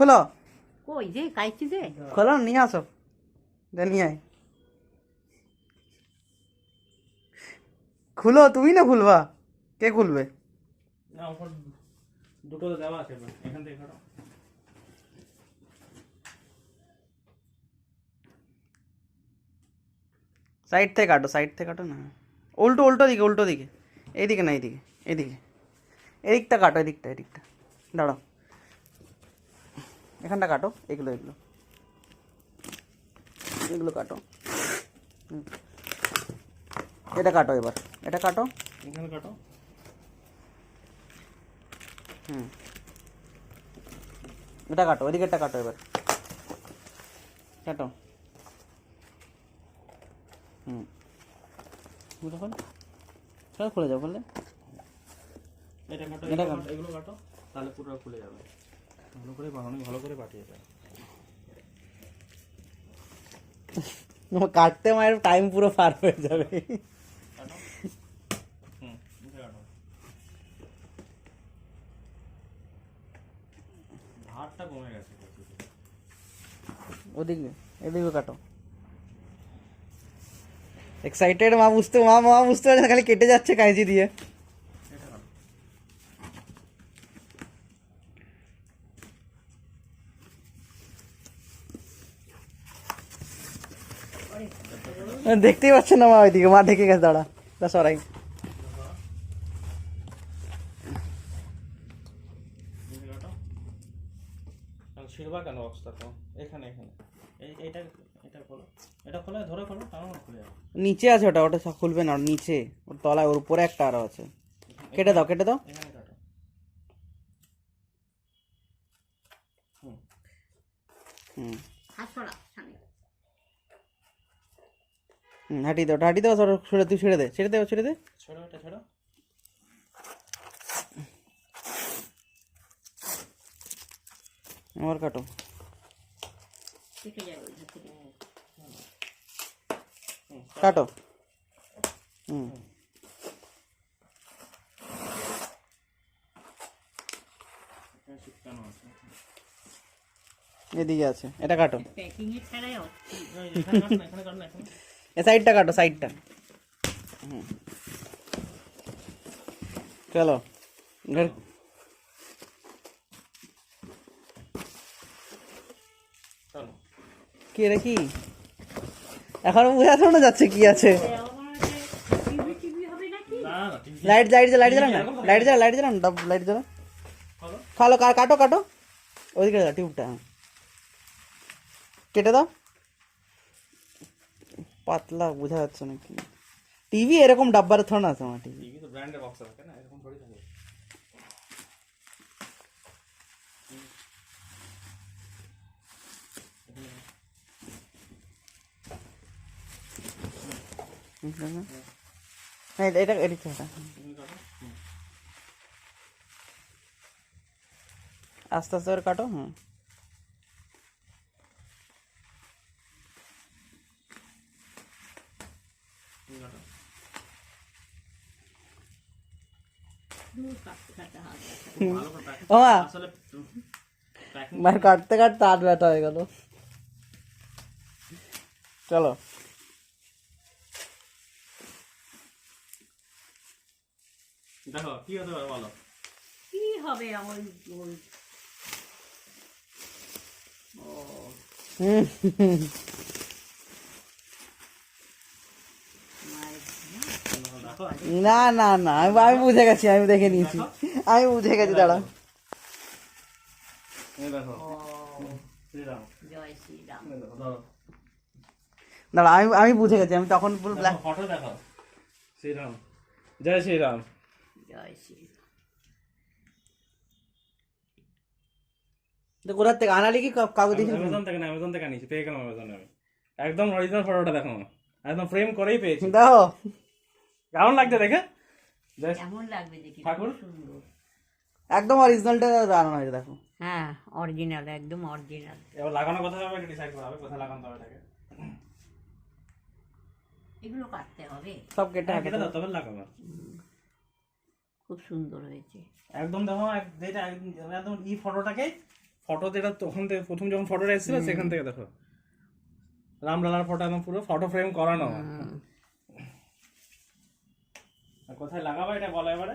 খোলো। কই যে কাইছি যে। খোলো নিয়ে আসো। যা নিয়ে আয়। খুলো তুমি না খুলবা? কে খুলবে? না ওপর দুটো তো দেওয়া আছে এবার। এখান থেকে কাটো। সাইড থেকে কাটো সাইড থেকে কাটো না। উল্টো উল্টো দিকে উল্টো দিকে। এইদিকে না এইদিকে এইদিকে। এদিকটা কাটো এদিকটা এদিকটা। দাঁড়াও। এখানটা কাটো এগুলো এগুলো। এগুলো কাটো। হুম। এটা কাটো এবার। এটা কাটো। এখানে কাটো। হুম। এটা কাটো ওদিকেরটা কাটো এবার। কাটো। হুম। এগুলো খুলে যাও বললে এটা। কাটো এগুলো কাটো তাহলে পুরো খুলে যাবে। ভালো করে অনেক ভালো করে পাঠিয়ে দেয়। আমার কাটতে মায়ের টাইম পুরো পার হয়ে যাবে। কাটো হুম এটা কাটো ধারটা কমে গেছে ওদিকে এদিকে কাটো। এক্সাইটেড মা বুঝতে মা মা বুঝতে পারছে না, খালি কেটে যাচ্ছে কাঁচি দিয়ে এটা কাটো দেখতেই পাচ্ছেন না মা ওইদিকে। মা ঢেকে গেছে দাঁড়া। সরাই। কাটো কেন বক্সটা তো এখানে এখানে। এইটা এটা খোলো। এটা খোলো ধরে খোলো তার খুলে যাবে। নিচে আছে ওটা ওটা সব খুলবে না নিচে। ওর তলায় ওর উপরে একটা আরও আছে। কেটে দাও কেটে দাও। এখানে কাটো। হুম। হুম হাত সরা সামনে হুম হাঁটি দাও হাঁটি দাও সর ছেড়ে তুই ছেড়ে দে ছেড়ে দে ছেড়ে দে। ছেড়ো এটা ছেড়ো। আমার কাটো। কাটো হুম। এদিকে আছে এটা কাটো। প্যাকিং এর ছাড়াই হচ্ছে এখানে কাটো না, এখানে কাটো না, এখানে। এ সাইডটা কাটো সাইডটা। হুম। চলো ঘর। চলো। কি রে কি? এখনও বোঝা না যাচ্ছে কি আছে। টিভি টিভি হবে নাকি? না না ঠিক লাইট লাইট লাইট জ্বালা না। লাইট জ্বালা লাইট জ্বালা না লাইট জ্বালা। খোলো খালো কাটো কাটো। ওইদিকে টিউবটা। কেটে দাও। পাতলা বোঝা যাচ্ছে না কি। টিভি এরকম ডাব্বার থোড় না আমার টিভি টিভি তো ব্র্যান্ডের বক্স থাকে না? এরকম থোড়ি থাকে। হ্যাঁ এটা-। আস্তে আস্তে করে কাটো হ্যাঁ তুমি কাটো দূর কাটতে কাটতে হাত ভালো করে pack- ও মার কাটতে কাটতে হাত ব্যথা হয়ে গেল। চলো। দেখো কি হতে পারে বলো? কি হবে আমার ও হুম, মায়ের দেখো না না না আমি আমি বুঝে গেছি আমি দেখে নিয়েছি। আমি বুঝে গেছি দাঁড়া দাঁড়া আমি আমি বুঝে গেছি আমি তখন ফুল ব্ল্যাক ফটো দেখো শ্রীরাম। জয় শ্রীরাম। জয় শ্রীরাম। কোথার থেকে? আনালি কি কাগজ দিয়েছিল? অ্যামাজন থেকে না অ্যামাজন থেকে আনিছি পেয়ে গেলাম অ্যামাজনে আমি। একদম অরিজিনাল ফটোটা দেখো একদম ফ্রেম করেই পেয়েছি। দেখো কেমন লাগছে দেখে? জয় কেমন লাগবে দেখি? ঠাকুর? একদম অরিজিনালটা হয়েছে দেখো। হ্যাঁ অরিজিনাল একদম অরিজিনাল এবার লাগানো কোথায় হবে ডিসাইড করা হবে কোথায় লাগানো হবে এটাকে। এগুলো কাটতে হবে। সব কেটে হ্যাঁ, হাতে কেটে দাও তবে লাগাবো খুব সুন্দর হয়েছে। একদম দেখো যেটা একদম একদম ফটোটাকে ফটো যেটা তখন থেকে প্রথম যখন ফটোটা এসেছিল সেখান থেকে দেখো। রামলালার ফটো একদম পুরো ফটো ফ্রেম করানো। কোথায় লাগাবা এটা বলো এবারে?